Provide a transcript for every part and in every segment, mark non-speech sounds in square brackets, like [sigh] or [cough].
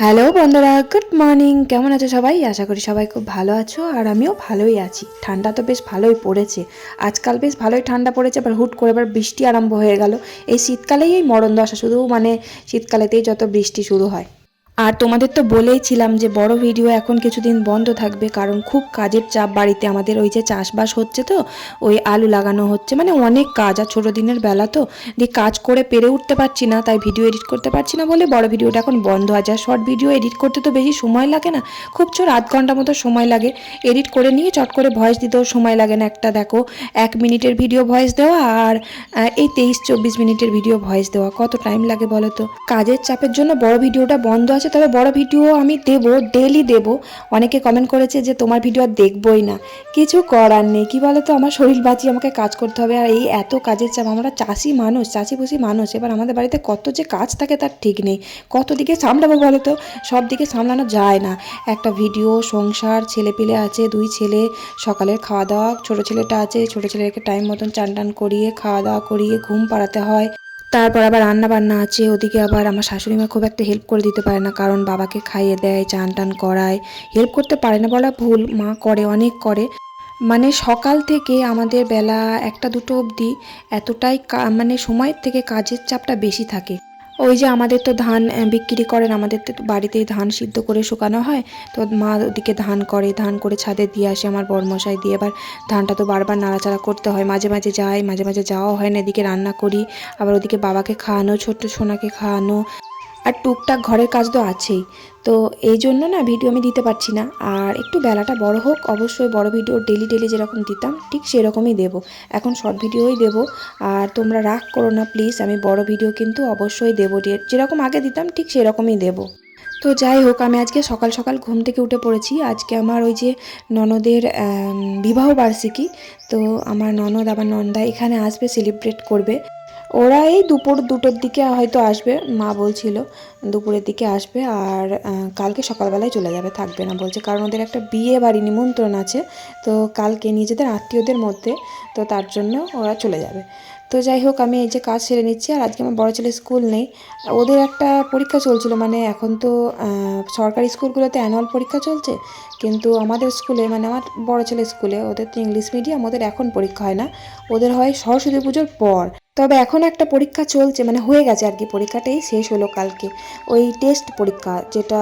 Hello বন্ধুরা, good morning. কেমন আছো সবাই? আশা করি সবাই খুব ভালো আছো আর আমিও ভালোই আছি। ঠান্ডা তো বেশ ভালোই পড়েছে। আজকাল বেশ ভালোই ঠান্ডা পড়েছে আবার হুট করে এবার বৃষ্টি আরম্ভ হয়ে গেল। এই শীতকালেই এই মরণ দশা শুধু মানে শীতকালেতেই যত বৃষ্টি শুরু হয়। আর তোমাদের তো বলেইছিলাম যে বড় ভিডিও এখন কিছুদিন বন্ধ থাকবে, কারণ খুব কাজের চাপ বাড়িতে। আমাদের ওই যে চাষবাস হচ্ছে তো, ওই আলু লাগানো হচ্ছে। মানে অনেক কাজ, আর ছোটো দিনের বেলা তো দিয়ে কাজ করে পেরে উঠতে পারছি না, তাই ভিডিও এডিট করতে পারছি না বলে বড় ভিডিওটা এখন বন্ধ। আছে আর শর্ট ভিডিও এডিট করতে তো বেশি সময় লাগে না, খুব চোর আধ ঘণ্টা মতো সময় লাগে। এডিট করে নিয়ে চট করে ভয়েস দিতেও সময় লাগে না। একটা দেখো, এক মিনিটের ভিডিও ভয়েস দেওয়া আর এই তেইশ চব্বিশ মিনিটের ভিডিও ভয়েস দেওয়া। কত টাইম লাগে বলো তো? কাজের চাপের জন্য বড় ভিডিওটা বন্ধ আছে তবে বড় ভিডিও আমি দেব ডেলি দেব। অনেকে কমেন্ট করেছে যে, তোমার ভিডিও আর দেখবই না। কিছু করার নেই। কী বলো তো আমার শরীর বাঁচিয়ে আমাকে কাজ করতে হবে। আর এই এত কাজের চাপ, আমরা চাষি মানুষ চাষি পুষি মানুষ। এবার আমাদের বাড়িতে কত যে কাজ থাকে তার ঠিক নেই। কত দিকে সামলাবো বলো তো সব দিকে সামলানো যায় না। একটা ভিডিও, সংসার ছেলে পিলে আছে, দুই ছেলে, সকালের খাওয়া দাওয়া, ছোটো ছেলেটা আছে, ছোটো ছেলেকে টাইম মতন চান টান করিয়ে, খাওয়া দাওয়া করিয়ে, ঘুম পাড়াতে হয়। তারপর আবার রান্না বান্না আছে, ওদিকে আবার আমার শাশুড়ি মা খুব একটা হেল্প করে দিতে পারে না, কারণ বাবাকে খাইয়ে দেয় চান টান করায় হেল্প করতে পারে না বলা ভুল, মা করে, অনেক করে। মানে সকাল থেকে আমাদের বেলা একটা দুটো অবধি এতটাই মানে সময়ের থেকে কাজের চাপটা বেশি থাকে। ওই যে আমাদের তো ধান বিক্রি করেন, আমাদের তো বাড়িতেই ধান সিদ্ধ করে শুকানো হয়। তো মা ওদিকে ধান করে ধান করে ছাদে দিয়ে আসে আমার বরমশাই দিয়ে। এবার ধানটা তো বারবার নাড়াচাড়া করতে হয়। মাঝে মাঝে যাই, মাঝে মাঝে যাওয়া হয় না, এদিকে রান্না করি। আবার ওদিকে বাবাকে খাওয়ানো, ছোট্ট সোনাকে খাওয়ানো। আর টুকটাক ঘরের কাজ তো আছেই। তো এই জন্য না ভিডিও আমি দিতে পারছি না। আর একটু বেলাটা বড় হোক, অবশ্যই বড় ভিডিও ডেলি ডেলি যেরকম দিতাম, ঠিক সেরকমই দেব। এখন শর্ট ভিডিওই দেব। আর তোমরা রাগ করো না প্লিজ আমি বড় ভিডিও কিন্তু অবশ্যই দেবো। যেরকম আগে দিতাম, ঠিক সেরকমই দেব। তো যাই হোক, আমি আজকে সকাল সকাল ঘুম থেকে উঠে পড়েছি। আজকে আমার ওই যে ননদের বিবাহ বার্ষিকী। তো আমার ননদ আবার নন্দা এখানে আসবে সেলিব্রেট করবে। ওরা এই দুপুর দুটোর দিকে হয়তো আসবে, মা বলছিল দুপুরের দিকে আসবে আর কালকে সকালবেলায় চলে যাবে, থাকবে না বলছে। কারণ ওদের একটা বিয়ে বাড়ি নিমন্ত্রণ আছে, তো কালকে নিজেদের আত্মীয়দের মধ্যে, তো তার জন্য ওরা চলে যাবে। তো যাই হোক, আমি এই যে কাজ সেরে নিচ্ছি আর আজকে আমার বড় ছেলে স্কুল নেই। ওদের একটা পরীক্ষা চলছিল মানে এখন তো সরকারি স্কুলগুলোতে অ্যানুয়াল পরীক্ষা চলছে, কিন্তু আমাদের স্কুলে মানে আমার বড় ছেলে স্কুলে, ওদের তো ইংলিশ মিডিয়াম, ওদের এখন পরীক্ষা হয় না। ওদের হয় সরস্বতী পুজোর পর। তবে এখন একটা পরীক্ষা চলছে মানে হয়ে গেছে আর কি, পরীক্ষাটাই শেষ হলো কালকে। ওই টেস্ট পরীক্ষা, যেটা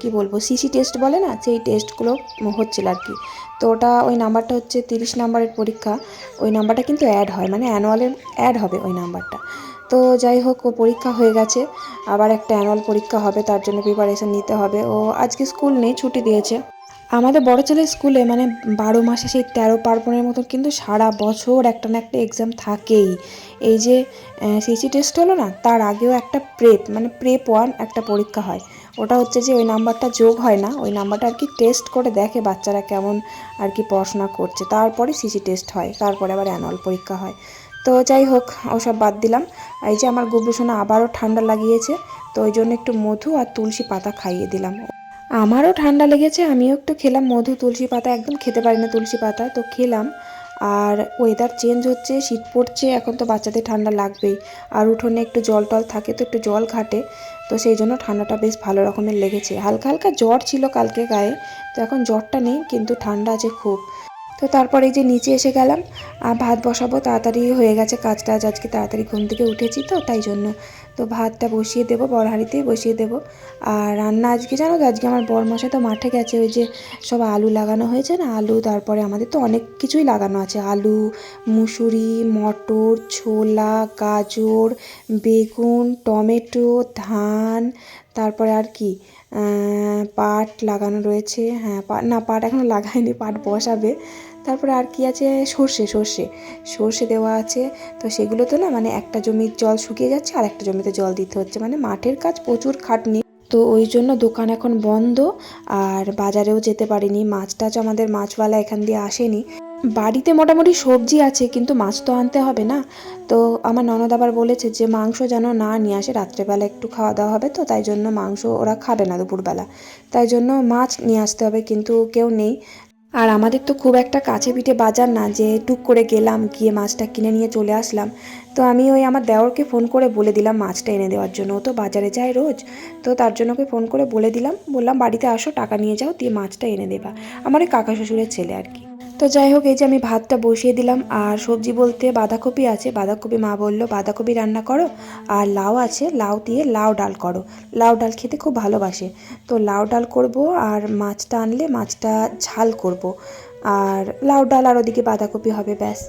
কি বলব সিসি টেস্ট বলে না, সেই টেস্টগুলো হচ্ছিল আর কি। তো ওটা, ওই নাম্বারটা হচ্ছে তিরিশ নাম্বারের পরীক্ষা, ওই নাম্বারটা কিন্তু অ্যাড হয় মানে অ্যানুয়ালের অ্যাড হবে ওই নাম্বারটা। তো যাই হোক, ও পরীক্ষা হয়ে গেছে, আবার একটা অ্যানুয়াল পরীক্ষা হবে, তার জন্য প্রিপারেশন নিতে হবে। ও আজকে স্কুল নেই, ছুটি দিয়েছে। আমাদের বড় ছেলের স্কুলে মানে বারো মাসে সেই তেরো পার্বণের মতন কিন্তু সারা বছর একটা না একটা এক্সাম থাকেই। এই যে সিসি টেস্ট হলো না, তার আগেও একটা প্রেপ মানে প্রেপ ওয়ান একটা পরীক্ষা হয়। ওটা হচ্ছে যে, ওই নাম্বারটা যোগ হয় না, ওই নাম্বারটা আর কি টেস্ট করে দেখে বাচ্চারা কেমন আর কি পড়াশোনা করছে। তারপরে সিসি টেস্ট হয়, তারপরে আবার অ্যানুয়াল পরীক্ষা হয়। তো যাই হোক, ওসব বাদ দিলাম। এই যে, আমার গুবলু সোনা আবারও ঠান্ডা লাগিয়েছে, তো ওই জন্য একটু মধু আর তুলসী পাতা খাইয়ে দিলাম। আমারও ঠান্ডা লেগেছে, আমিও একটু খেলাম মধু, তুলসী পাতা, একদম খেতে পারি না তুলসী পাতা, তো খেলাম। আর ওয়েদার চেঞ্জ হচ্ছে, শীত পড়ছে, এখন তো বাচ্চাদের ঠান্ডা লাগবেই। আর উঠোনে একটু জল টল থাকে তো একটু জল ঘাটে, তো সেই জন্য ঠান্ডাটা বেশ ভালো রকমের লেগেছে। হালকা হালকা জ্বর ছিল কালকে গায়ে, তো এখন জ্বরটা নেই, কিন্তু ঠান্ডা আছে খুব। তো তারপরে এই যে নিচে এসে গেলাম, আর ভাত বসাবো, তাড়াতাড়ি হয়ে গেছে কাজ টাজ আজকে তাড়াতাড়ি ঘুম থেকে উঠেছি তো, তাই জন্য। তো ভাতটা বসিয়ে দেবো বড় হাঁড়িতেই বসিয়ে দেবো। আর রান্না আজকে, জানো তো, আজকে আমার বরমশাই তো মাঠে গেছে, ওই যে সব আলু লাগানো হয়েছে না, আলু, তারপরে আমাদের তো অনেক কিছুই লাগানো আছে। আলু, মুসুরি, মটর, ছোলা, গাজর, বেগুন, টমেটো, ধান, তারপরে আর কি পাট লাগানো রয়েছে। হ্যাঁ না, পাট এখনও লাগায়নি পাট বসাবে। তারপরে আর কি আছে? সর্ষে সর্ষে। সর্ষে দেওয়া আছে। তো সেগুলো তো না মানে একটা জমির জল শুকিয়ে যাচ্ছে আর একটা জমিতে জল দিতে হচ্ছে। মানে মাঠের কাজ প্রচুর খাটনি। তো ওই জন্য দোকান এখন বন্ধ আর বাজারেও যেতে পারিনি। মাছ টাছ আমাদের মাছওয়ালা এখান দিয়ে আসেনি। বাড়িতে মোটামুটি সবজি আছে, কিন্তু মাছ তো আনতে হবে না। তো আমার ননদ আবার বলেছে যে, মাংস যেন না নিয়ে আসে, রাত্রেবেলা একটু খাওয়া দাওয়া হবে তো, তাই জন্য মাংস ওরা খাবে না দুপুরবেলা। তাই জন্য মাছ নিয়ে আসতে হবে, কিন্তু কেউ নেই। আর আমাদের তো খুব একটা কাছে পিঠে বাজার না, যে টুক করে গেলাম, গিয়ে মাছটা কিনে নিয়ে চলে আসলাম। তো আমি ওই আমার দেওরকে ফোন করে বলে দিলাম মাছটা এনে দেওয়ার জন্য। ও তো বাজারে যায় রোজ, তো তার জন্য ওকে ফোন করে বলে দিলাম। বললাম, বাড়িতে আসো, টাকা নিয়ে যাও, দিয়ে মাছটা এনে দেবা। আমার ওই কাকা শ্বশুরের ছেলে আর কি। তো যাই হোক, এই যে আমি ভাতটা বসিয়ে দিলাম, আর সবজি বলতে বাঁধাকপি আছে। বাঁধাকপি মা বলল, বাঁধাকপি রান্না করো, আর লাউ আছে, লাউ দিয়ে লাউ ডাল করো। লাউ ডাল খেতে খুব ভালোবাসে। তো লাউ ডাল করব, আর মাছটা আনলে মাছটা ঝাল করব। আর লাউ ডাল আর ওদিকে বাঁধাকপি হবে, ব্যাস।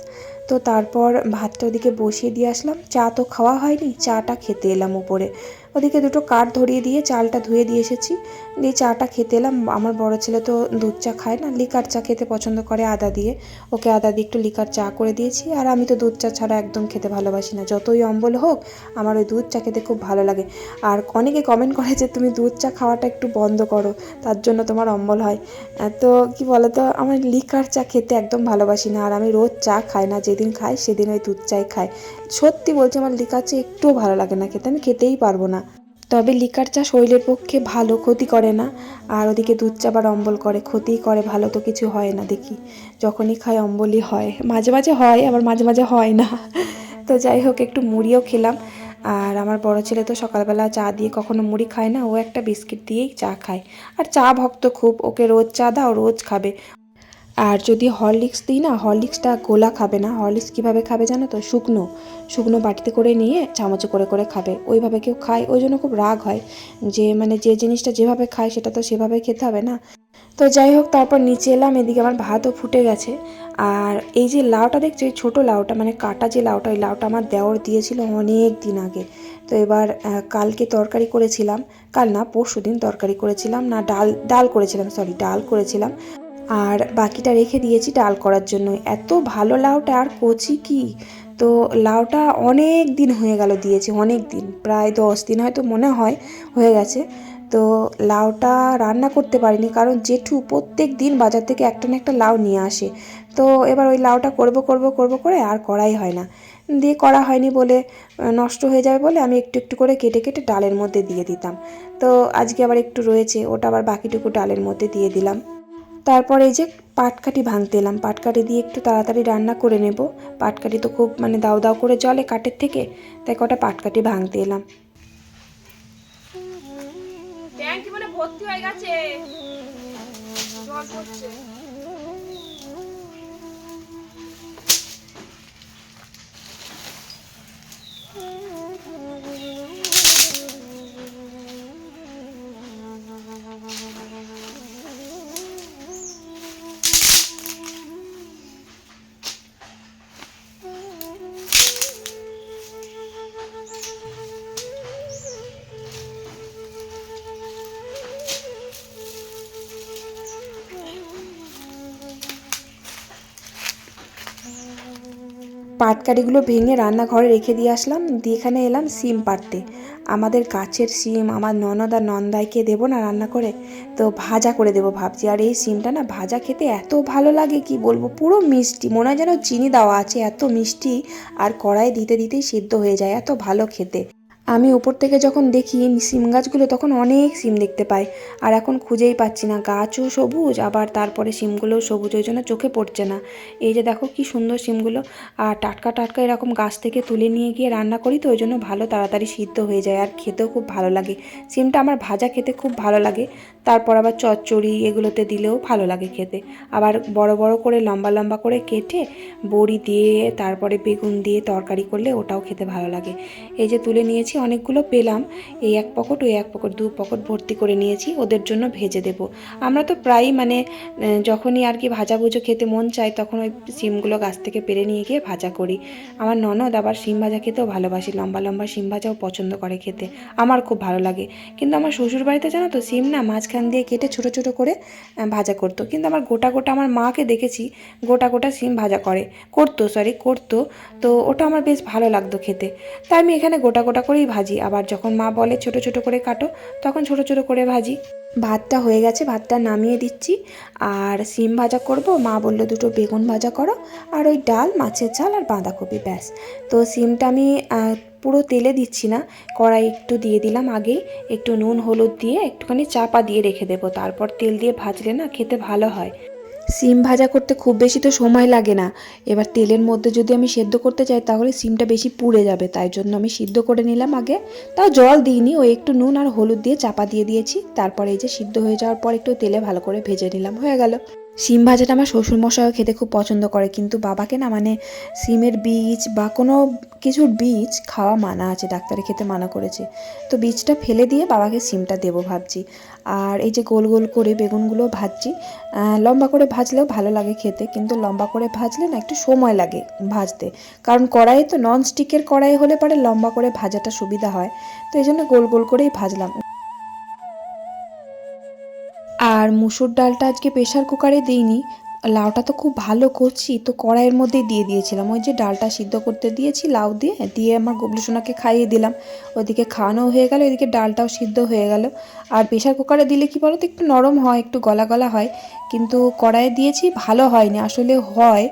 তো তারপর ভাতটা ওদিকে বসিয়ে দিয়ে আসলাম। চা তো খাওয়া হয়নি, চাটা খেতে এলাম উপরে। ওদিকে দুটো কাঠ ধরিয়ে দিয়ে চালটা ধুয়ে দিয়ে এসেছি। দিয়ে চাটা খেতে এলাম। আমার বড় ছেলে তো দুধ চা খায় না, লিকার চা খেতে পছন্দ করে আদা দিয়ে। ওকে আদা দিয়ে একটু লিকার চা করে দিয়েছি। আর আমি তো দুধ চা ছাড়া একদম খেতে ভালোবাসি না। যতই অম্বল হোক, আমার ওই দুধ চা খেতে খুব ভালো লাগে। আর অনেকে কমেন্ট করে যে, তুমি দুধ চা খাওয়াটা একটু বন্ধ করো, তার জন্য তোমার অম্বল হয়। তো কি বলো তো আমার লিকার চা খেতে একদম ভালোবাসি না। আর আমি রোজ চা খাই না, যেদিন খাই সেদিন ওই দুধ চাই খাই। সত্যি বলছি, আমার লিকার চা একটুও ভালো লাগে না খেতে। আমি খেতেই পারব না। তবে লিকার চা শরীরের পক্ষে ভালো ক্ষতি করে না। আর ওদিকে দুধ চা আবার অম্বল করে, ক্ষতিই করে, ভালো তো কিছু হয় না দেখি। যখনই খাই অম্বলই হয়। মাঝে মাঝে হয়, আবার মাঝে মাঝে হয় না। তো যাই হোক, একটু মুড়িও খেলাম। আর আমার বড় ছেলে তো সকালবেলা চা দিয়ে কখনো মুড়ি খায় না। ও একটা বিস্কিট দিয়েই চা খায়। আর চা ভক্ত খুব। ওকে রোজ চা দাও, রোজ খাবে। আর যদি হরলিক্স দিই না, হরলিক্সটা গোলা খাবে না। হরলিক্স কীভাবে খাবে জানো তো? শুকনো। শুকনো বাটিতে করে নিয়ে চামচে করে করে খাবে। ওইভাবে কেউ খায়, ওই জন্য খুব রাগ হয়। যে মানে যে জিনিসটা যেভাবে খায়, সেটা তো সেভাবে খেতে হবে না। তো যাই হোক, তারপর নিচে এলাম, এদিকে আমার ভাতও ফুটে গেছে। আর এই যে লাউটা দেখছ, এই ছোটো লাউটা মানে কাটা যে লাউটা, ওই লাউটা আমার দেওর দিয়েছিল অনেক দিন আগে। তো এবার কালকে তরকারি করেছিলাম। কাল না পরশু দিন তরকারি করেছিলাম। না, ডাল ডাল করেছিলাম সরি ডাল করেছিলাম। আর বাকিটা রেখে দিয়েছি ডাল করার জন্য। এত ভালো লাউটা আর কচি কি? তো লাউটা অনেক দিন হয়ে গেল দিয়েছি, অনেক দিন, প্রায় দশ দিন হয়তো মনে হয়, হয়ে গেছে। তো লাউটা রান্না করতে পারিনি, কারণ জেঠু প্রত্যেক দিন বাজার থেকে একটা না একটা লাউ নিয়ে আসে। তো এবার ওই লাউটা করব করব করব করে আর করাই হয় না। দিয়ে করা হয়নি বলে নষ্ট হয়ে যাবে বলে আমি একটু একটু করে কেটে কেটে ডালের মধ্যে দিয়ে দিতাম। তো আজকে আবার একটু রয়েছে, ওটা আবার বাকিটুকু ডালের মধ্যে দিয়ে দিলাম। তারপর এই যে পাটকাঠি ভাঙতে এলাম। পাটকাঠি দিয়ে একটু তাড়াতাড়ি রান্না করে নেব। পাটকাঠি তো খুব মানে দাও দাও করে জলে কাঠের থেকে, তাই কটা পাটকাঠি ভাঙতে এলাম। মানে ভর্তি হয়ে গেছে। জল পড়ছে। পাটকাঠিগুলো ভেঙে রান্নাঘরে রেখে দিয়ে আসলাম। দিয়ে এখানে এলাম সিম পাড়তে। আমাদের গাছের সিম, আমার ননদ আর নন্দাইকে দেবো না রান্না করে, তো ভাজা করে দেবো ভাবছি। আর এই সিমটা না ভাজা খেতে এত ভালো লাগে, কি বলব, পুরো মিষ্টি, মনে হয় যেন চিনি দেওয়া আছে, এত মিষ্টি। আর কড়াই দিতে দিতেই সিদ্ধ হয়ে যায়, এত ভালো খেতে। আমি উপর থেকে যখন দেখি সিম গাছগুলো, তখন অনেক সিম দেখতে পাই। আর এখন খুঁজেই পাচ্ছি না, গাছও সবুজ, আবার তারপরে সিমগুলোও সবুজ, ওই জন্য চোখে পড়ছে না। এই যে দেখো কি সুন্দর সিমগুলো। আর টাটকা টাটকা এরকম গাছ থেকে তুলে নিয়ে গিয়ে রান্না করি তো, ওই জন্য ভালো তাড়াতাড়ি সিদ্ধ হয়ে যায়, আর খেতেও খুব ভালো লাগে। সিমটা আমার ভাজা খেতে খুব ভালো লাগে। তারপর আবার চচ্চড়ি এগুলোতে দিলেও ভালো লাগে খেতে। আবার বড় বড় করে, লম্বা লম্বা করে কেটে বড়ি দিয়ে, তারপরে বেগুন দিয়ে তরকারি করলে ওটাও খেতে ভালো লাগে। এই যে তুলে নিয়েছি অনেকগুলো পেলাম। এই এক পকট, ওই এক পকট, দু পকট ভর্তি করে নিয়েছি, ওদের জন্য ভেজে দেব। আমরা তো প্রায়ই মানে যখনই আর কি ভাজা ভুজো খেতে মন চায়, তখন ওই সিমগুলো গাছ থেকে পেরে নিয়ে গিয়ে ভাজা করি। আমার ননদ আবার সিম ভাজা খেতেও ভালোবাসি, লম্বা লম্বা সিম ভাজাও পছন্দ করে খেতে। আমার খুব ভালো লাগে। কিন্তু আমার শ্বশুর বাড়িতে জানো তো, সিম না মাঝখান দিয়ে কেটে ছোট ছোট করে ভাজা করতো। কিন্তু আমার গোটা গোটা আমার মাকে দেখেছি, গোটা গোটা সিম ভাজা করে। করতো সরি করতো। তো ওটা আমার বেশ ভালো লাগতো খেতে। তাই আমি এখানে গোটা গোটা করেই ভাজি। আবার যখন মা বলে ছোট ছোট করে কাটো, তখন ছোট ছোট করে ভাজি। ভাতটা হয়ে গেছে, ভাতটা নামিয়ে দিচ্ছি। আর সিম ভাজা করব। মা বলল, দুটো বেগুন ভাজা করো, আর ওই ডাল, মাছের ঝাল আর বাঁধাকপি, ব্যাস। তো সিমটা আমি পুরো তেলে দিচ্ছি না, কড়াই একটু দিয়ে দিলাম আগেই। একটু নুন, হলুদ দিয়ে একটুখানি চাপা দিয়ে রেখে দেবো। তারপর তেল দিয়ে ভাজলে না খেতে ভালো হয়। সিম ভাজা করতে খুব বেশি তো সময় লাগে না। এবার তেলের মধ্যে যদি আমি সেদ্ধ করতে চাই, তাহলে সিমটা বেশি পুড়ে যাবে। তাই জন্য আমি সিদ্ধ করে নিলাম আগে। তাও জল দিইনি, ওই একটু নুন আর হলুদ দিয়ে চাপা দিয়ে দিয়েছি। তারপরে এই যে সিদ্ধ হয়ে যাওয়ার পর একটু তেলে ভালো করে ভেজে নিলাম। হয়ে গেল। সিম ভাজাটা আমার শ্বশুরমশাইও খেতে খুব পছন্দ করে, কিন্তু বাবাকে না মানে সিমের বীজ বা কোনো কিছুর বীজ খাওয়া মানা আছে ডাক্তারে খেতে মানা করেছে। তো বীজটা ফেলে দিয়ে বাবাকে সিমটা দেবো ভাবছি। আর এই যে গোল গোল করে বেগুনগুলো ভাজছি লম্বা করে ভাজলেও ভালো লাগে খেতে, কিন্তু লম্বা করে ভাজলে না একটু সময় লাগে ভাজতে। কারণ কড়াই তো নন স্টিকের কড়াই হলে পরে লম্বা করে ভাজাটা সুবিধা হয়, তো এই জন্য গোল গোল করেই ভাজলাম। আর মুসুর ডালটা আজকে প্রেশার কুকারে দিইনি। লাউটা তো খুব ভালো করছি, তো কড়াইয়ের মধ্যেই দিয়ে দিয়েছিলাম। ওই যে ডালটা সিদ্ধ করতে দিয়েছি লাউ দিয়ে দিয়ে আমার গুবলি সোনাকে খাইয়ে দিলাম। ওদিকে খাওয়ানো হয়ে গেল ওইদিকে ডালটাও সিদ্ধ হয়ে গেল। আর প্রেশার কুকারে দিলে কি বলো তো একটু নরম হয়, একটু গলা গলা হয়। কিন্তু কড়াইয়ে দিয়েছি, ভালো হয়নি। আসলে হয়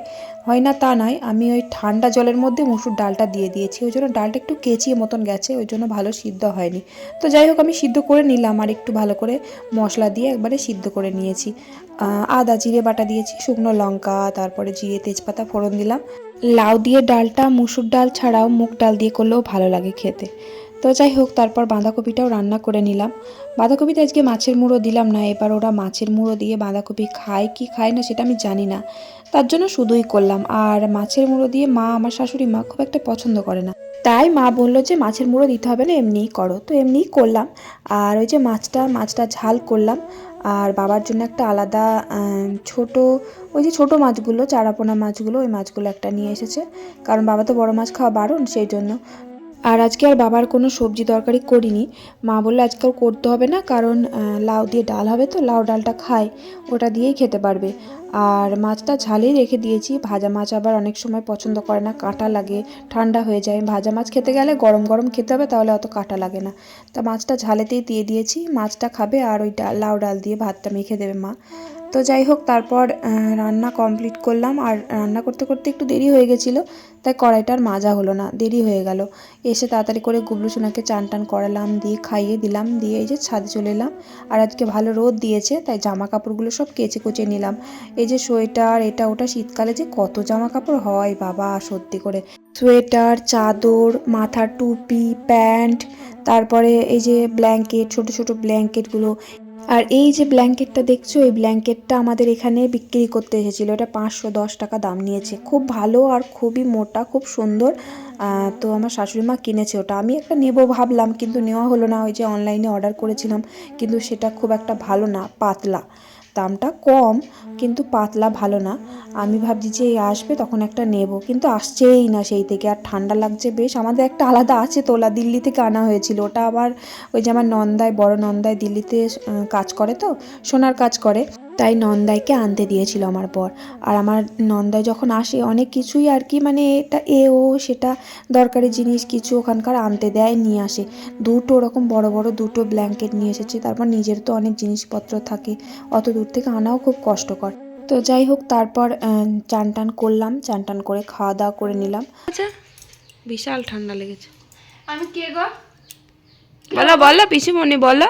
হয় না তা নয়, আমি ওই ঠান্ডা জলের মধ্যে মুসুর ডালটা দিয়ে দিয়েছি। ওই জন্য ডালটা একটু কেচিয়ে মতন গেছে, ওই জন্য ভালো সিদ্ধ হয়নি। তো যাই হোক, আমি সিদ্ধ করে নিলাম আর একটু ভালো করে মশলা দিয়ে একবারে সিদ্ধ করে নিয়েছি। আদা, জিরে বাটা দিয়েছি, শুকনো লঙ্কা, তারপরে জিরে, তেজপাতা, ফোড়ন দিলাম। লাউ দিয়ে ডালটা, মুসুর ডাল ছাড়াও মুগ ডাল দিয়ে করলেও ভালো লাগে খেতে। তো যাই হোক, তারপর বাঁধাকপিটাও রান্না করে নিলাম। বাঁধাকপিতে আজকে মাছের মুড়ো দিলাম না, এবার ওরা মাছের মুড়ো দিয়ে বাঁধাকপি খায়, কি খায় না সেটা আমি জানি না। তার জন্য শুধুই করলাম, আর মাছের মুড়ো দিয়ে মা আমার শাশুড়ি মা খুব একটা পছন্দ করে না। তাই মা বলল যে, মাছের মুড়ো দিতে হবে না, এমনিই করো। তো এমনিই করলাম, আর ওই যে মাছটা মাছটা ঝাল করলাম, আর বাবার জন্য একটা আলাদা ছোট, ওই যে ছোট মাছগুলো, চারাপোনা মাছগুলো, ওই মাছগুলো একটা নিয়ে এসেছে। কারণ বাবা তো বড় মাছ খাওয়া বারণ, সেই জন্য। আর আজকে আর বাবার কোনো সবজি তরকারি করিনি। মা বলল আজকেও করতে হবে না, কারণ লাউ দিয়ে ডাল হবে তো, লাউ ডালটা খায়, ওটা দিয়েই খেতে পারবে। আর মাছটা ঝালেই রেখে দিয়েছি। ভাজা মাছ আবার অনেক সময় পছন্দ করে না, কাঁটা লাগে, ঠান্ডা হয়ে যায়। ভাজা মাছ খেতে গেলে গরম গরম খেতে হবে, তাহলে অত কাঁটা লাগে না। তা মাছটা ঝালেতেই দিয়ে দিয়েছি। মাছটা খাবে আর ওই লাউ ডাল দিয়ে ভাতটা মেখে দেবে মা। তো যাই হোক, তারপর রান্না কমপ্লিট করলাম। আর রান্না করতে করতে একটু দেরি হয়ে গেছিল, তাই কড়াইটার মাজা হলো না, দেরি হয়ে গেল। এসে তাড়াতাড়ি করে গুবলু সোনাকে চান টান করালাম, দিয়ে খাইয়ে দিলাম, দিয়ে এই যে ছাদে চলে এলাম। আর আজকে ভালো রোদ দিয়েছে, তাই জামা কাপড়গুলো সব কেচে কুচে নিলাম। এই যে সোয়েটার, এটা ওটা শীতকালে যে কত জামা কাপড় হয়, বাবা, সত্যি করে। সোয়েটার, চাদর, মাথার টুপি, প্যান্ট, তারপরে এই যে ব্ল্যাঙ্কেট, ছোট ছোট ব্ল্যাঙ্কেটগুলো আর এই যে ব্ল্যাঙ্কেটটা দেখছ, এই ব্ল্যাঙ্কেটটা আমাদের এখানে বিক্রি করতে এসেছিল। এটা পাঁচশো দশ টাকা দাম নিয়েছে। খুব ভালো আর খুবই মোটা, খুব সুন্দর। তো আমার শাশুড়ি মা কিনেছে ওটা। আমি একটা নেব ভাবলাম, কিন্তু নেওয়া হলো না। ওই যে অনলাইনে অর্ডার করেছিলাম, কিন্তু সেটা খুব একটা ভালো না, পাতলা। দামটা কম, কিন্তু পাতলা ভালো না। আমি ভাবছি যে আসবে, তখন একটা নেব। কিন্তু আসছেই না সেই থেকে, আর ঠান্ডা লাগছে বেশ। আমাদের একটা আলাদা আছে, তোলা দিল্লি থেকে আনা হয়েছিল। ওটা আবার ওই যে আমার নন্দায় বড় নন্দায় দিল্লিতে কাজ করে তো, সোনার কাজ করে। তাই নন্দাইকে আনতে দিয়েছিল আমার বর। আর আমার নন্দায় যখন আসে অনেক কিছুই আর কি মানে এটা এ ও সেটা দরকারি জিনিস কিছু ওখানকার আনতে দেয় নিয়ে আসে। দুটো ওরকম বড় বড় দুটো ব্ল্যাঙ্কেট নিয়ে এসেছে তারপর নিজের তো অনেক জিনিসপত্র থাকে অত দূর থেকে আনাও খুব কষ্টকর। তো যাই হোক তারপর চান টান করলাম চান টান করে খাওয়া দাওয়া করে নিলাম। আচ্ছা বিশাল ঠান্ডা লেগেছে। আমি কে গো? বলো বলো পিসিমণি বলো।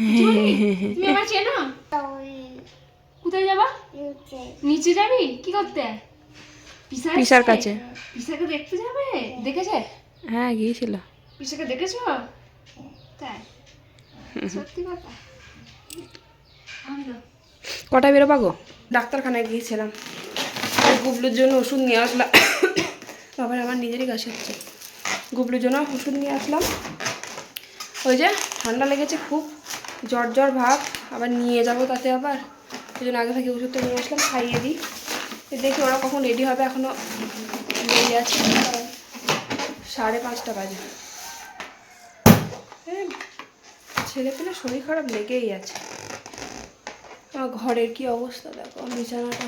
[laughs] তুমি আমার চেনো? কোথায় যাবা? নিচে যাবি? কি করতে? পিসা পিসার কাছে? পিসাকে দেখতে যাবে? দেখেছে? হ্যাঁ গিয়েছিল। পিসাকে দেখেছ? তাই। সত্যি কথা। কটায় বেরোবা গো? ডাক্তারখানায় গিয়েছিলাম। গুবলুর জন্য ওষুধ নিয়ে আসলাম। আবার আমার নিজেরই কাছে হচ্ছে গুবলুর জন্য ওষুধ নিয়ে আসলাম। ওই যে ঠান্ডা লেগেছে খুব। জ্বর জ্বর ভাব, আবার নিয়ে যাব তাতে আবার। ওই জন্য আগে থেকে ওষুধটা নিয়ে আসলাম, খাইয়ে দিই। দেখি ওরা কখন রেডি হবে এখনও দেরি আছে। সাড়ে পাঁচটা বাজে। ছেলে পেলে শরীর খারাপ লেগেই আছে। আমার ঘরের কি অবস্থা দেখো, বিছানাটা।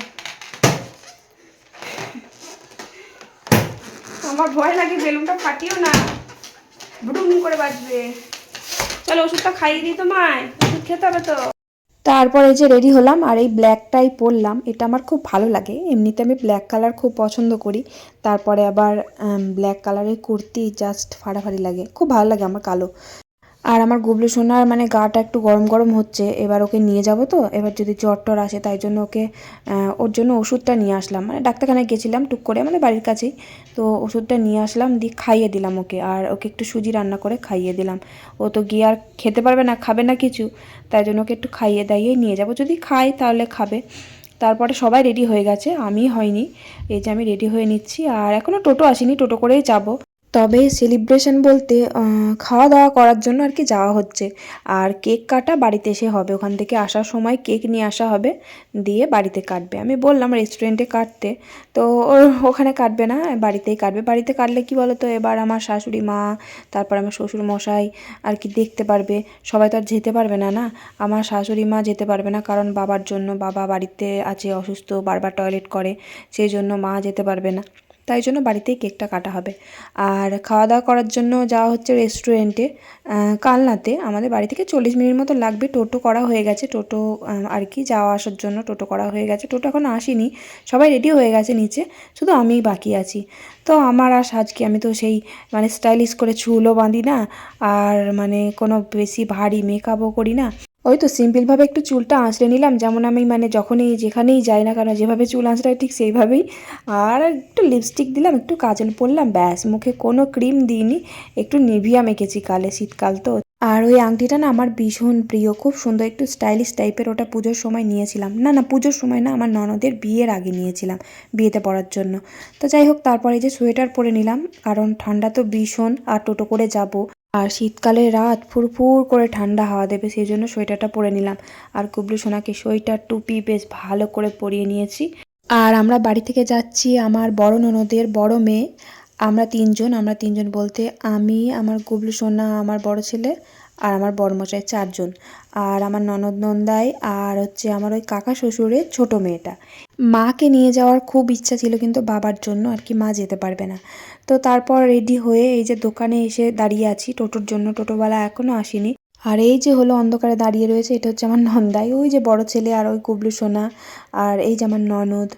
আমার ভয় লাগে বেলুনটা ফাটিও না। বুডুম করে বাজবে। চলো ওষুধটা খাইয়ে দিই তোমায় ওষুধ খেতে হবে তো। তারপরে যে রেডি হলাম আর এই ব্ল্যাকটাই পরলাম, এটা আমার খুব ভালো লাগে। এমনিতে আমি ব্ল্যাক কালার খুব পছন্দ করি। তারপরে আবার ব্ল্যাক কালারের কুর্তি জাস্ট ফাড়াফাড়ি লাগে। খুব ভালো লাগে আমার কালো। আর আমার গুবলু সোনার মানে গাটা একটু গরম গরম হচ্ছে, এবার ওকে নিয়ে যাব তো। এবার যদি জ্বর টর আসে, তাই জন্য ওকে ওর জন্য ওষুধটা নিয়ে আসলাম। মানে ডাক্তারখানায় গেছিলাম টুক করে মানে বাড়ির কাছেই। তো ওষুধটা নিয়ে আসলাম, দিয়ে খাইয়ে দিলাম ওকে। আর ওকে একটু সুজি রান্না করে খাইয়ে দিলাম। ও তো গিয়ে আর খেতে পারবে না, খাবে না কিছু। তাই জন্য ওকে একটু খাইয়ে দাইয়ে নিয়ে যাব। যদি খাই তাহলে খাবে। তারপরে সবাই রেডি হয়ে গেছে আমি হয়নি। এই যে আমি রেডি হয়ে নিচ্ছি, আর এখনও টোটো আসেনি, টোটো করেই যাব। তবে সেলিব্রেশন বলতে খাওয়া দাওয়া করার জন্য আর কি যাওয়া হচ্ছে। আর কেক কাটা বাড়িতে এসে হবে। ওখান থেকে আসার সময় কেক নিয়ে আসা হবে। দিয়ে বাড়িতে কাটবে। আমি বললাম রেস্টুরেন্টে কাটতে। তো ওখানে কাটবে না, বাড়িতেই কাটবে। বাড়িতে কাটলে কি বলো তো এবার আমার শাশুড়ি মা, তারপর আমার শ্বশুর মশাই আর কি দেখতে পারবে। সবাই তো আর যেতে পারবে না না? আমার শাশুড়ি মা যেতে পারবে না কারণ বাবার জন্য বাবা বাড়িতে আছে, অসুস্থ, বারবার টয়লেট করে। সেই জন্য মা যেতে পারবে না। তাই জন্য বাড়িতেই কেকটা কাটা হবে। আর খাওয়া দাওয়া করার জন্য যাওয়া হচ্ছে রেস্টুরেন্টে কালনাতে আমাদের বাড়ি থেকে চল্লিশ মিনিট মতো লাগবে। টোটো করা হয়ে গেছে। টোটো আর কি যাওয়া আসার জন্য টোটো করা হয়ে গেছে। টোটো এখন আসেনি। সবাই রেডি হয়ে গেছে নিচে। শুধু আমিই বাকি আছি। তো আমার আর সাজকে আমি তো সেই মানে স্টাইলিশ করে চুলও বাঁধি না। আর মানে কোনো বেশি ভারী মেকআপও করি না। ওই তো সিম্পলভাবে একটু চুলটা আঁচড়ে নিলাম। যেমন আমি মানে যখনই যেখানেই যাই না কেন, যেভাবে চুল আঁচড়াই ঠিক সেইভাবেই। আর একটু লিপস্টিক দিলাম, একটু কাজল পরলাম, ব্যাস। মুখে কোনো ক্রিম দিইনি। একটু নিভিয়া মেখেছি কালে, শীতকাল তো। আর ওই আংটিটা না আমার ভীষণ প্রিয়, খুব সুন্দর। একটু স্টাইলিশ টাইপের ওটা পুজোর সময় নিয়েছিলাম। না না, পুজোর সময় না, আমার ননদের বিয়ের আগে নিয়েছিলাম বিয়েতে পড়ার জন্য। তো যাই হোক, তারপরে যে সোয়েটার পরে নিলাম, কারণ ঠান্ডা তো ভীষণ। আর টোটো করে যাব। আর শীতকালে রাত ফুরফুর করে ঠান্ডা হাওয়া দেবে, সেই জন্য সোয়েটারটা পরে নিলাম। আর কুবলু সোনাকে সোয়েটার, টুপি বেশ ভালো করে পরিয়ে নিয়েছি। আর আমরা বাড়ি থেকে যাচ্ছি আমার বড় ননদের বড় মেয়ে। আমরা তিনজন আমরা তিনজন বলতে আমি, আমার কুবলু সোনা, আমার বড় ছেলে আর আমার বড় মশাই চারজন। আর আমার ননদ নন্দাই আর হচ্ছে আমার ওই কাকা শ্বশুরের ছোট মেয়েটা। মাকে নিয়ে যাওয়ার খুব ইচ্ছা ছিল কিন্তু বাবার জন্য আর কি মা যেতে পারবে না। তো তারপর রেডি হয়ে এই যে দোকানে এসে দাঁড়িয়ে আছি। টোটোর জন্য টোটোওয়ালা এখনও আসেনি। আর এই যে হলো অন্ধকারে দাঁড়িয়ে রয়েছে, এটা হচ্ছে আমার নন্দাই। ওই যে বড় ছেলে আর ওই কুবলু সোনা। আর এই যে আমার ননদ।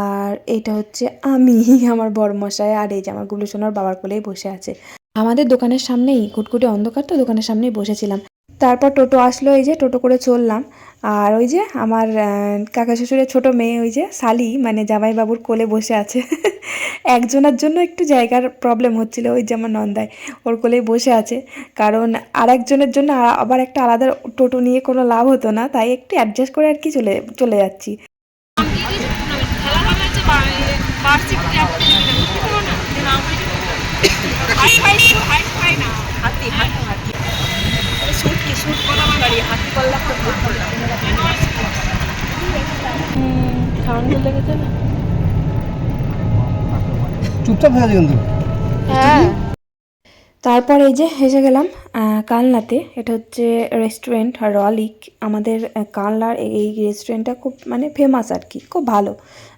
আর এটা হচ্ছে আমি, [laughs] আমার বড় মশাই আর এই যে আমার গুবলু সোনার বাবার কোলেই বসে আছে। আমাদের দোকানের সামনেই, কুটকুটে অন্ধকার তো, দোকানের সামনেই বসেছিলাম। তারপর টোটো আসলো এই যে, টোটো করে চললাম। আর ওই যে আমার কাকা শ্বশুরের ছোট মেয়ে, ওই যে শালি মানে জামাইবাবুর কোলে বসে আছে। [laughs] একজনের জন্য একটু জায়গার প্রবলেম হচ্ছিল, ওই যে আমার নন্দায়। ওর কোলেই বসে আছে। কারণ আর একজনের জন্য আবার একটা আলাদা টোটো নিয়ে কোনো লাভ হতো না, তাই একটু অ্যাডজাস্ট করে আর কি চলে চলে যাচ্ছি খেলা হবে হচ্ছে বা- বার্ষিক ক্রিয়া প্রতিযোগিতা বুঝতে পারো না যে নাম হাই হাই হাই হাই না হাতি হাতি হাতি শুট কি শুট করা আমার গাড়ি হয়ে তারপর এই যে এসে গেলাম কালনাতে। এটা হচ্ছে রেস্টুরেন্ট রলিক আমাদের কালনার এই- রেস্টুরেন্টটা খুব মানে ফেমাস আর কি, খুব ভালো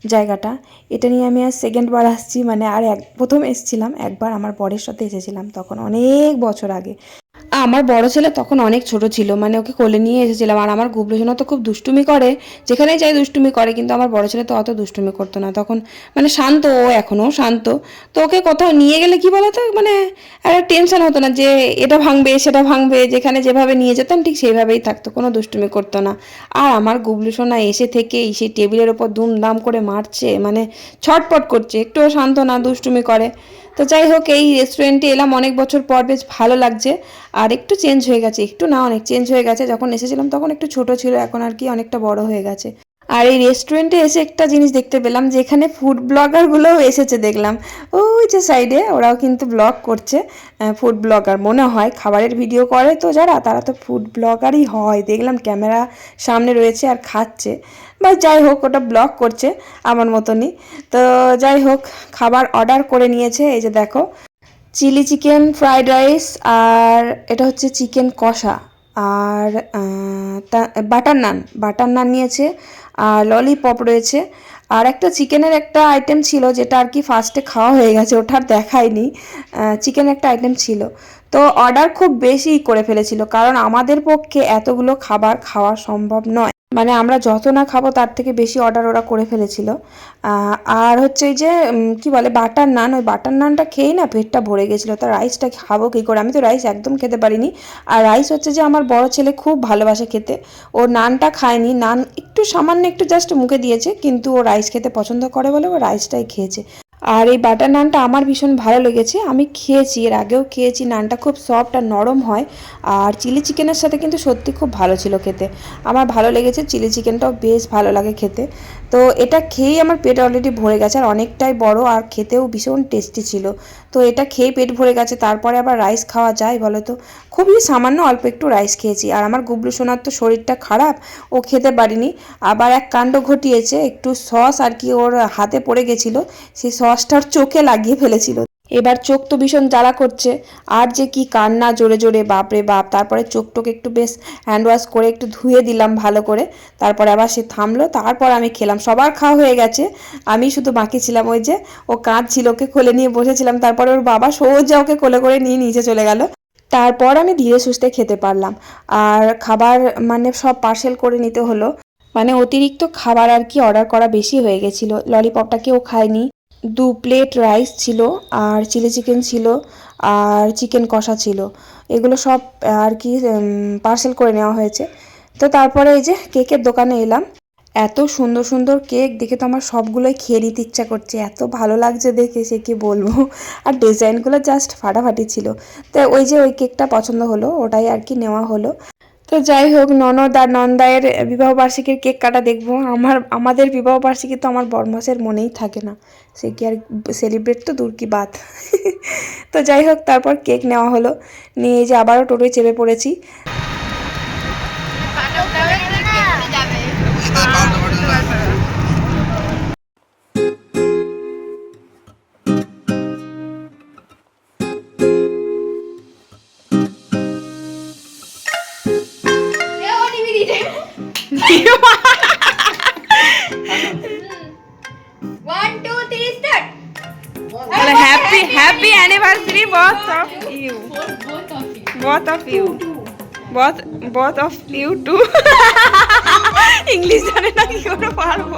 জায়গাটা। এটা নিয়ে আমি আর সেকেন্ড বার আসছি মানে আর এক, প্রথম এসেছিলাম, একবার আমার বরের সাথে এসেছিলাম, তখন অনেক বছর আগে। আমার বড় ছেলে তখন অনেক ছোট ছিল মানে ওকে কোলে নিয়ে এসেছিলাম। আর আমার গুবলু তো খুব দুষ্টুমি করে, যেখানেই যাই দুষ্টুমি করে, কিন্তু আমার বড় ছেলে তো অত দুষ্টুমি করতো না। তখন মানে শান্ত, ও এখনও শান্ত। তো ওকে কোথাও নিয়ে গেলে কি বলতো? মানে একটা টেনশন হতো না যে এটা ভাঙবে, সেটা ভাঙবে, যেখানে যেভাবে নিয়ে যেতাম ঠিক সেইভাবেই থাকতো, কোনো দুষ্টুমি করতো না। আর আমার গুবলু সোনা এসে থেকেই সেই টেবিলের ওপর দুমদাম করে মারছে মানে ছটপট করছে, একটুও শান্ত না, দুষ্টুমি করে। তো যাই হোক, এই রেস্টুরেন্টে এলাম, অনেক বছর পর বেশ ভালো লাগছে। আর একটু চেঞ্জ হয়ে গেছে, একটু না অনেক চেঞ্জ হয়ে গেছে। যখন এসেছিলাম তখন একটু ছোট ছিল, এখন আর কি অনেকটা বড় হয়ে গেছে। আর এই রেস্টুরেন্টে এসে একটা জিনিস দেখতে পেলাম যে এখানে ফুড ব্লগারগুলোও এসেছে দেখলাম। ওই যে সাইডে ওরাও কিন্তু ব্লগ করছে ফুড ব্লগার মনে হয় খাবারের ভিডিও করে তো যারা, তারা তো ফুড ব্লগারই হয়। দেখলাম ক্যামেরা সামনে রয়েছে আর খাচ্ছে। বা যাই হোক, ওটা ব্লক করছে আমার মতনই। তো যাই হোক, খাবার অর্ডার করে নিয়েছে, এই যে দেখো। চিলি চিকেন ফ্রাইড রাইস আর এটা হচ্ছে চিকেন কষা। আর বাটার নান বাটার নান নিয়েছে, আর ললিপপ রয়েছে। আর একটা চিকেনের একটা আইটেম ছিল, যেটা আর কি ফার্স্টে খাওয়া হয়ে গেছে, ওটা আর দেখায়নি। চিকেন একটা আইটেম ছিল। তো অর্ডার খুব বেশি করে ফেলেছিল, কারণ আমাদের পক্ষে এতগুলো খাবার খাওয়া সম্ভব নয়। মানে আমরা যত না খাব, তার থেকে বেশি অর্ডার ওরা করে ফেলেছিল। আর হচ্ছে ওই যে কি বলে বাটার নান ওই বাটার নানটা খেয়েই না পেটটা ভরে গেছিল। তা রাইসটা খাব কী করে? আমি তো রাইস একদম খেতে পারিনি। আর রাইস হচ্ছে যে, আমার বড় ছেলে খুব ভালোবাসে খেতে। ও নানটা খায়নি। নান একটু সামান্য একটু জাস্ট মুখে দিয়েছে, কিন্তু ও রাইস খেতে পছন্দ করে বলে ও রাইসটাই খেয়েছে। আর এই বাটার নানটা আমার ভীষণ ভালো লেগেছে। আমি খেয়েছি, এর আগেও খেয়েছি। নানটা খুব সফট আর নরম হয়। আর চিলি চিকেনের সাথে কিন্তু সত্যি খুব ভালো ছিল খেতে। আমার ভালো লেগেছে চিলি চিকেনটাও বেশ ভালো লাগে খেতে। তো এটা খেয়েই আমার পেট অলরেডি ভরে গেছে, আর অনেকটাই বড়, আর খেতেও ভীষণ টেস্টি ছিল। তো এটা খেয়ে পেট ভরে গেছে, তারপরে আবার রাইস খাওয়া যায় বলো তো খুবই সামান্য অল্প একটু রাইস খেয়েছি, আর আমার গুবলু সোনার তো শরীরটা খারাপ, ও খেতে পারিনি। আবার এক কাণ্ড ঘটিয়েছে, একটু সস আর কি ওর হাতে পড়ে গেছিল, সেই সসটার চোখে লাগিয়ে ফেলেছিল। এবার চোখ তো ভীষণ জ্বালা করছে। আর যে কি কান্না, জোরে জোরে, বাপরে বাপ। তারপরে চোখ টোক একটু বেশ হ্যান্ড ওয়াশ করে একটু ধুয়ে দিলাম ভালো করে। তারপরে আবার সে থামলো। তারপর আমি খেলাম। সবার খাওয়া হয়ে গেছে। আমি শুধু বাকি ছিলাম ওই যে, ও কাঁদছিল, ওকে কোলে নিয়ে বসেছিলাম। তারপরে ওর বাবা সোজা ওকে কোলে করে নিয়ে নিচে চলে গেল। তারপর আমি ধীরে সুস্থে খেতে পারলাম। আর খাবার মানে সব পার্সেল করে নিতে হলো। মানে অতিরিক্ত খাবার আর কি অর্ডার করা বেশি হয়ে গেছিল। ললিপপটা কেউ খায়নি। দু প্লেট রাইস ছিল, আর চিলি চিকেন ছিল, আর চিকেন কষা ছিল। এগুলো সব আর কি পার্সেল করে নেওয়া হয়েছে। তো তারপরে এই যে কেকের দোকানে এলাম। এত সুন্দর সুন্দর কেক, দেখে তো আমার সবগুলোই খেয়ে নিতে ইচ্ছা করছে। এত ভালো লাগছে দেখে, সে কি বলব? আর ডিজাইনগুলো জাস্ট ফাটাফাটি ছিল। তো ওই যে ওই কেকটা পছন্দ হলো, ওটাই আর কি নেওয়া হলো। তো যাই হোক, ননদ আর নন্দায়ের বিবাহবার্ষিকীর কেক কাটা দেখব। আমার, আমাদের বিবাহবার্ষিকী তো আমার বরমাসের মনেই থাকে না। সে কি আর সেলিব্রেট তো দূর কি বাত। [laughs] তো যাই হোক, তারপর কেক নেওয়া হলো। নিয়ে যে আবারও টোটোয় চেপে পড়েছি। Both both of you two English জানে না কি করে পারব?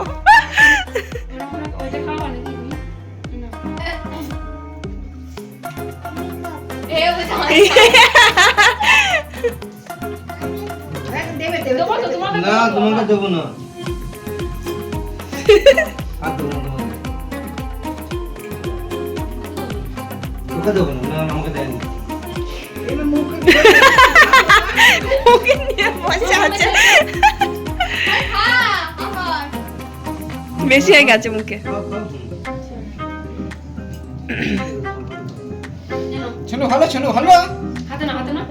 না তোমাকে দেবো না। তোকে না আমাকে দেয়নি। বেশি হয়ে গেছে মুখে। শোনো ভালো শোনো ভালো হাতে না হাতে না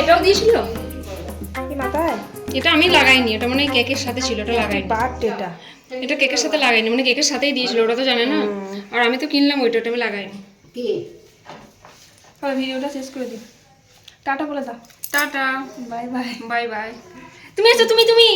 এটাও দিয়েছিল? মাথায়? এটা আমি লাগাইনি এটা মানে কেকের সাথে ছিল এটা লাগাইনি। বার্থডেটা এটা? কেকের সাথে লাগাইনি মানে কেকের সাথেই দিয়েছিল ওটা তো জানে না। আর আমি তো কিনলাম ওইটা ওটা আমি লাগাইনি। ভিডিওটা শেষ করে দিই। টাটা বলে দাও। Tata. Bye bye. Bye bye. তুমি এসো তুমি তুমি।